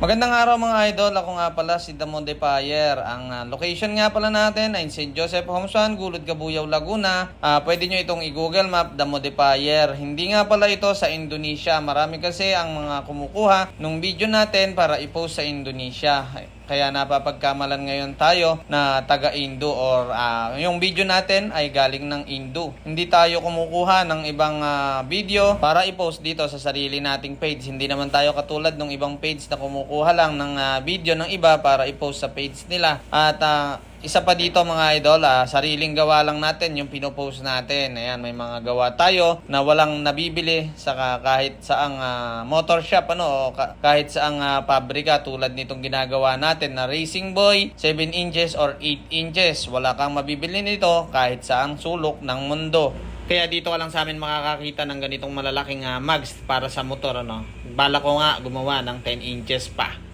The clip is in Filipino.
Magandang araw mga idol, ako nga pala si Damon De Payer. Ang ah, location nga pala natin ay St. Joseph Homsan, Gulod Gabuyaw, Laguna. Ah, pwede nyo itong i-google map, Damo De Payer. Hindi nga pala ito sa Indonesia. Marami kasi ang mga kumukuha nung video natin para i-post sa Indonesia. Kaya napapagkamalan ngayon tayo na taga-Indo or ah, yung video natin ay galing ng Indo. Hindi tayo kumukuha ng ibang ah, video para i-post dito sa sarili nating page. Hindi naman tayo katulad ng ibang page na kumukuha lang ng ah, video ng iba para i-post sa page nila. At ah, isa pa dito mga idol, ah, sariling gawa lang natin yung pinopost natin. Ayan, may mga gawa tayo na walang nabibili sa ka- kahit saang ah, motor shop ano, o ka- kahit saang ah, pabrika tulad nitong ginagawa natin na Racing Boy 7 inches or 8 inches. Wala kang mabibili nito kahit saang sulok ng mundo. Kaya dito ka lang sa amin makakakita ng ganitong malalaking ah, mags para sa motor ano. Bala ko nga gumawa ng 10 inches pa.